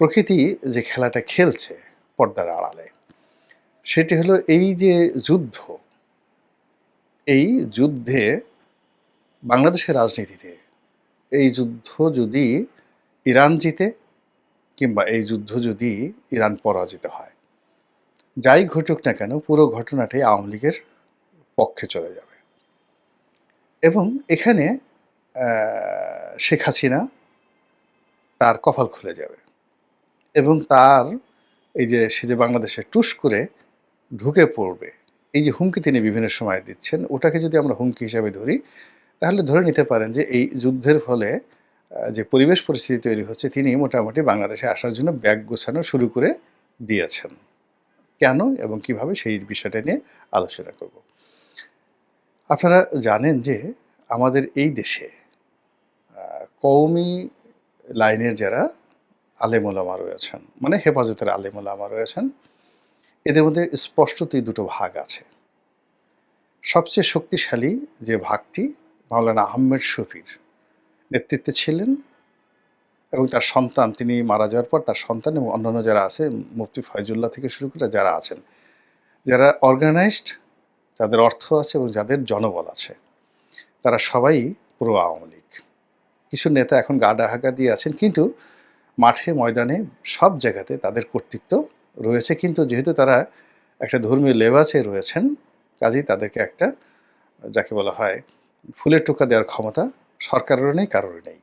প্রকৃতি যে খেলাটা খেলছে পর্দার আড়ালে, সেটি হলো এই যে যুদ্ধ, এই যুদ্ধে বাংলাদেশের রাজনীতিতে এই যুদ্ধ যদি ইরান জিতে কিংবা এই যুদ্ধ যদি ইরান পরাজিত হয়, যাই ঘটুক না কেন পুরো ঘটনাটাই আওয়ামী লীগের পক্ষে চলে যাবে। এবং এখানে শেখ হাসিনা তার কপাল খুলে যাবে। এবং তার এই যে সে যে বাংলাদেশে টুস করে ঢুকে পড়বে, এই যে হুমকি তিনি বিভিন্ন সময় দিচ্ছেন, ওটাকে যদি আমরা হুমকি হিসাবে ধরি, তাহলে ধরে নিতে পারেন যে এই যুদ্ধের ফলে যে পরিবেশ পরিস্থিতি তৈরি হচ্ছে, তিনি মোটামুটি বাংলাদেশে আসার জন্য ব্যাগ গোছানো শুরু করে দিয়েছেন। কেন এবং কীভাবে সেই বিষয়টা নিয়ে আলোচনা করব। আপনারা জানেন যে আমাদের এই দেশে কওমি লাইনের যারা আলেমোলামা রয়েছেন মানে হেফাজতের আলেমোলামা রয়েছেন। এদের মধ্যে স্পষ্টতই দুটো ভাগ আছে। সবচেয়ে শক্তিশালী যে ভাগটি মাওলানা আহমেদ শফির নেতৃত্বে ছিলেন এবং তার সন্তান, তিনি মারা যাওয়ার পর তার সন্তান এবং অন্যান্য যারা আছে, মুফতি ফয়জুল্লাহ থেকে শুরু করে যারা আছেন, যারা অর্গানাইজড যাদের অর্থ আছে এবং যাদের জনবল আছে, তারা সবাই পুরো আওয়ামী লীগ। কিছু নেতা এখন গা ডাহাকা দিয়ে আছেন, কিন্তু মাঠে, ময়দানে সব জায়গাতে তাদের কর্তৃত্ব রয়েছে। কিন্তু যেহেতু তারা একটা ধর্মীয় লেবাসে রয়েছেন, কাজেই তাদেরকে একটা, যাকে বলা হয়, ফুলের টোকা দেওয়ার ক্ষমতা সরকারেরও নেই কারোর নেই।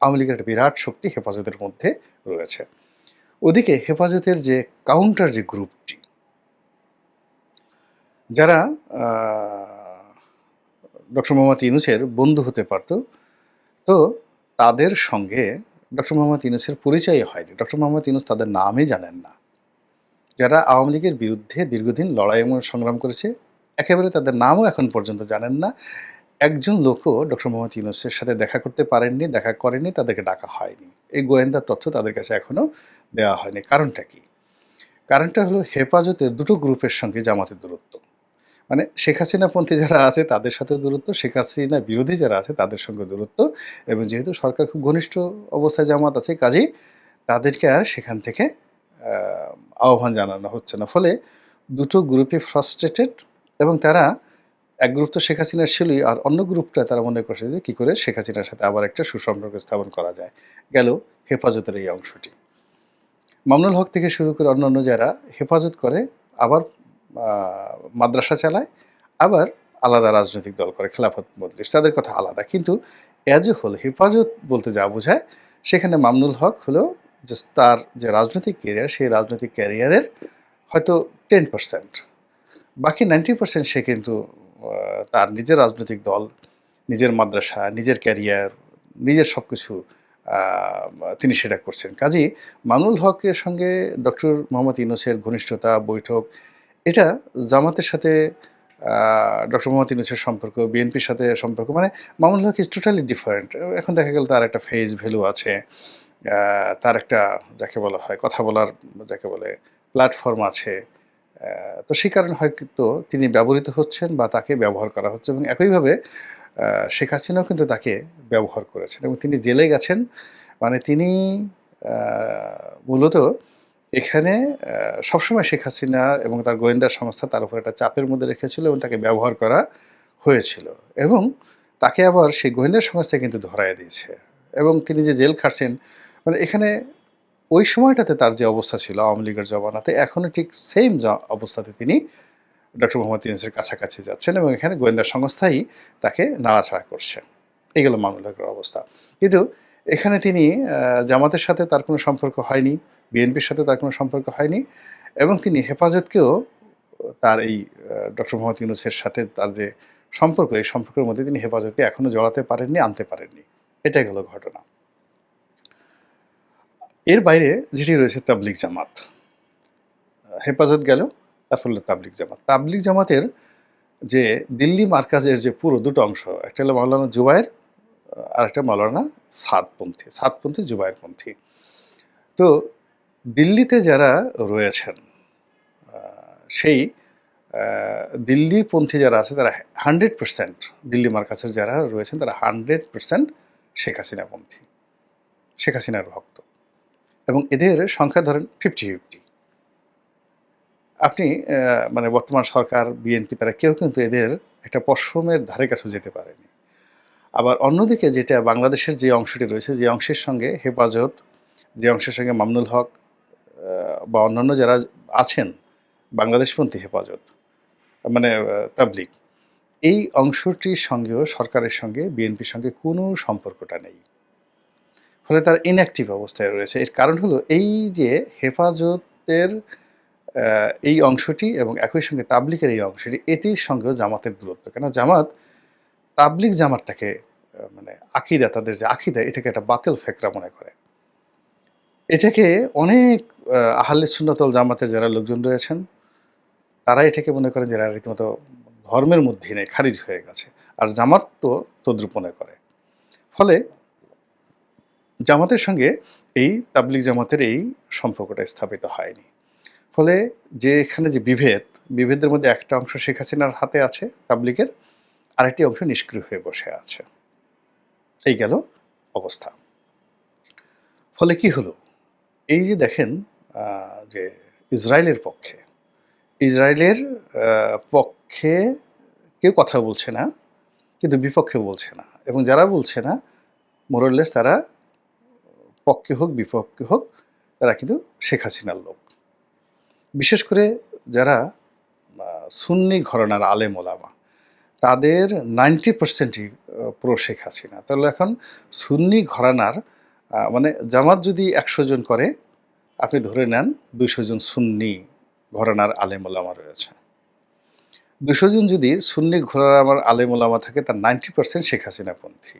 আওয়ামী লীগের একটা বিরাট শক্তি হেফাজতের মধ্যে রয়েছে। ওদিকে হেফাজতের যে কাউন্টার যে গ্রুপটি যারা ডক্টর মোহাম্মদ ইউনুসের বন্ধু হতে পারত, তো তাদের সঙ্গে ডক্টর মোহাম্মদ ইউনুসের পরিচয় হয়নি। ডক্টর মোহাম্মদ ইউনুস তাদের নামই জানেন না। যারা আওয়ামী লীগের বিরুদ্ধে দীর্ঘদিন লড়াই এবং সংগ্রাম করেছে, একেবারে তাদের নামও এখন পর্যন্ত জানেন না। একজন লোকও ডক্টর মোহাম্মদ ইউনুসের সাথে দেখা করতে পারেননি, দেখা করেনি তাদেরকে ডাকা হয়নি। এই গোয়েন্দা তথ্য তাদের কাছে এখনও দেওয়া হয়নি। কারণটা কি? কারণটা হলো হেফাজতের দুটো গ্রুপের সঙ্গে জামাতের দূরত্ব। মানে শেখ হাসিনাপন্থী যারা আছে, তাদের সাথে দূরত্ব। শেখ হাসিনা বিরোধী যারা আছে, তাদের সঙ্গে দূরত্ব। এবং যেহেতু সরকার খুব ঘনিষ্ঠ অবস্থায় জামাত আছে কাজেই তাদেরকে আর সেখান থেকে আহ্বান জানানো হচ্ছে না। ফলে দুটো গ্রুপে ফ্রাস্ট্রেটেড এবং তারা, এক গ্রুপ তো শেখ হাসিনার ছিলই, আর অন্য গ্রুপটা তারা মনে করছে যে কী করে শেখ হাসিনার সাথে আবার একটা সুসম্পর্ক স্থাপন করা যায়। গেল হেফাজতের এই অংশটি। মামনুল হক থেকে শুরু করে অন্যান্য যারা হেফাজত করে, আবার মাদ্রাসা চালায়, আবার আলাদা রাজনৈতিক দল করে, খেলাফত মজলিস, তাদের কথা আলাদা। কিন্তু অ্যাজ এ হোল হেফাজত বলতে যা বোঝায়, সেখানে মামনুল হক হলো যে তার যে রাজনৈতিক ক্যারিয়ার সেই রাজনৈতিক ক্যারিয়ারের হয়তো টেন পার্সেন্ট বাকি নাইনটি পার্সেন্ট সে কিন্তু তার নিজের রাজনৈতিক দল, নিজের মাদ্রাসা, নিজের ক্যারিয়ার নিজের সব কিছু তিনি সেটা করছেন। কাজী মামুনুল হকের সঙ্গে ডক্টর মোহাম্মদ ইউনুসের ঘনিষ্ঠতা, বৈঠক এটা জামাতের সাথে ডক্টর মোহাম্মদ ইউনুসের সম্পর্ক, বিএনপির সাথে সম্পর্ক মানে Mamunul Haque is totally different এখন দেখা গেল তার একটা ফেজ ভ্যালু আছে তার একটা যাকে বলা হয়, কথা বলার যাকে বলে প্ল্যাটফর্ম আছে। তো সেই কারণে হয়তো তিনি ব্যবহৃত হচ্ছেন বা তাকে ব্যবহার করা হচ্ছে এবং একইভাবে শেখ হাসিনাও কিন্তু তাকে ব্যবহার করেছেন এবং তিনি জেলে গেছেন। মানে তিনি মূলত এখানে সবসময় শেখ হাসিনা এবং তার গোয়েন্দা সংস্থা তার উপর একটা চাপের মধ্যে রেখেছিল এবং তাকে ব্যবহার করা হয়েছিল এবং তাকে আবার সেই গোয়েন্দা সংস্থা কিন্তু ধরায় দিয়েছে এবং তিনি যে জেল খাটছেন মানে এখানে ওই সময়টাতে তার যে অবস্থা ছিল আওয়ামী লীগের জমানাতে এখনও ঠিক সেম অবস্থাতে তিনি ডক্টর মোহাম্মদ ইউনুসের কাছাকাছি যাচ্ছেন এবং এখানে গোয়েন্দা সংস্থাই তাকে নাড়াচাড়া করছে। এগুলো মামুল হকের অবস্থা। কিন্তু এখানে তিনি জামাতের সাথে তার কোনো সম্পর্ক হয়নি। বিএনপির সাথে তার কোনো সম্পর্ক হয়নি এবং তিনি হেফাজতকেও তার এই ডক্টর মোহাম্মদ ইউনুসের সাথে তার যে সম্পর্ক, এই সম্পর্কের মধ্যে তিনি হেফাজতকে এখনও জড়াতে পারেননি, আনতে পারেননি। এটাই হলো ঘটনা। এর বাইরে যেটি রয়েছে তাবলিক জামাত। হেফাজত গেল তারপর হলো তাবলিক জামাত। তাবলিক জামাতের যে দিল্লি মার্কাজের যে পুরো দুটো অংশ, একটা হলো মাওলানা জুবায়ের আর একটা মাওলানা সাদপন্থী সাদপন্থী জুবায়েরপন্থী তো দিল্লিতে যারা রয়েছেন সেই দিল্লিপন্থী যারা আছে, তারা হান্ড্রেড পার্সেন্ট দিল্লি মার্কাজের যারা রয়েছেন, তারা হান্ড্রেড পার্সেন্ট শেখ হাসিনাপন্থী শেখ হাসিনার ভক্ত। এবং এদের সংখ্যা ধরেন ফিফটি ফিফটি। আপনি মানে বর্তমান সরকার, বিএনপি, তারা কেউ কিন্তু এদের একটা পশ্রমের ধারে কাছে যেতে পারেনি। আবার অন্যদিকে যেটা বাংলাদেশের যে অংশটি রয়েছে, যে অংশের সঙ্গে হেফাজত, যে অংশের সঙ্গে মামনুল হক বা অন্যান্য যারা আছেন বাংলাদেশপন্থী হেফাজত মানে আহ, তাবলিগ এই অংশটির সঙ্গেও সরকারের সঙ্গে বিএনপির সঙ্গে কোনো সম্পর্কটা নেই। ফলে তার ইনঅ্যাক্টিভ অবস্থায় রয়েছে। এর কারণ হলো এই যে হেফাজতের এই অংশটি এবং একই সঙ্গে তাবলিকের এই অংশটি এটির সঙ্গেও জামাতের দূরত্ব। কেন? জামাত তাবলিক জামাতটাকে মানে আকিদা তাদের যে আকিদা এটাকে একটা বাতিল ফেকরা মনে করে। এটাকে অনেক আহ, আহলে সুন্নতল জামাতের যারা লোকজন রয়েছেন তারা এটাকে মনে করেন যারা রীতিমতো ধর্মের মধ্যে নেই খারিজ হয়ে গেছে। আর জামাত তো তদ্রুপ মনে করে। ফলে জামাতের সঙ্গে এই তাবলিক জামাতের এই সম্পর্কটা স্থাপিত হয়নি। ফলে যে এখানে যে বিভেদ বিভেদের মধ্যে একটা অংশ শেখ হাসিনার হাতে আছে তাবলিকের আরেকটি অংশ নিষ্ক্রিয় হয়ে বসে আছে। এই গেল অবস্থা। ফলে কি হলো? এই যে দেখেন যে ইসরায়েলের পক্ষে ইসরায়েলের পক্ষে কেউ কথা বলছে না, কিন্তু বিপক্ষে বলছে না। এবং যারা বলছে না মোরলেস তারা পক্ষে হোক, বিপক্ষে হোক, তারা কিন্তু শেখ হাসিনার লোক। বিশেষ করে যারা সুন্নি ঘরানার আলেম ওলামা, তাদের নাইনটি পার্সেন্টই প্রো শেখ হাসিনা। তাহলে এখন সুন্নি ঘরানার মানে জামাত যদি একশো জন করে, আপনি ধরে নেন দুইশো জন সুন্নি ঘরানার আলেম ওলামা রয়েছে। দুশো জন যদি সুন্নি ঘরানার আলেম ওলামা থাকে, তার নাইনটি পার্সেন্ট শেখ হাসিনাপন্থী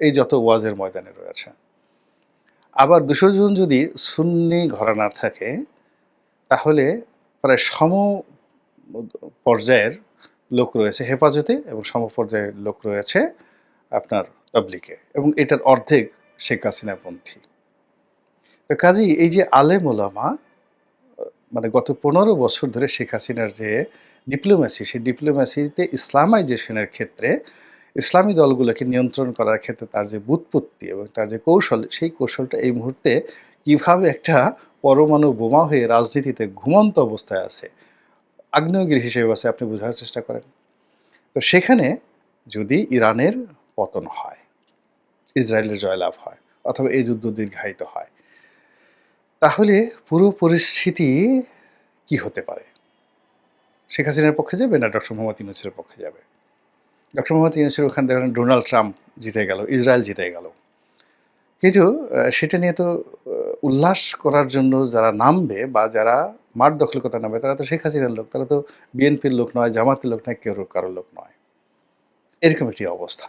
এই যত ওয়াজের ময়দানে রয়েছে। আবার দুশো জন যদি সুন্নি ঘরানার থাকে, তাহলে প্রায় সম পর্যায়ের লোক রয়েছে হেফাজতে এবং সম পর্যায়ের লোক রয়েছে আপনার তবলিকে এবং এটার অর্ধেক শেখ হাসিনাপন্থী তো কাজী এই যে আলেম ওলামা মানে গত পনেরো বছর ধরে শেখ হাসিনার যে ডিপ্লোম্যাসি সেই ডিপ্লোম্যাসিতে ইসলামাইজেশনের ক্ষেত্রে ইসলামী দলগুলোকে নিয়ন্ত্রণ করার ক্ষেত্রে তার যে বুৎপত্তি এবং তার যে কৌশল, সেই কৌশলটা এই মুহূর্তে কীভাবে একটা পরমাণু বোমা হয়ে রাজনীতিতে ঘুমন্ত অবস্থায় আছে, আগ্নেয়গিরি হিসেবে আছে, আপনি বোঝার চেষ্টা করেন। তো সেখানে যদি ইরানের পতন হয় ইসরায়েলের জয়লাভ হয় অথবা এই যুদ্ধ দীর্ঘায়িত হয়। তাহলে পুরো পরিস্থিতি কি হতে পারে? শেখ হাসিনার পক্ষে যাবে না ডক্টর মোহাম্মদ ইউনুসের পক্ষে যাবে? ডক্টর মোহাম্মদ ইউনুসের ওখানে দেখেন ডোনাল্ড ট্রাম্প জিতে গেল, ইসরায়েল জিতে গেল। কিন্তু সেটা নিয়ে তো উল্লাস করার জন্য যারা নামবে বা যারা মাঠ দখল করতে নামবে, তারা তো শেখ হাসিনার লোক, তারা তো বিএনপির লোক নয়, জামাতের লোক নয়, কেউ কারোর লোক নয়। এরকম একটি অবস্থা।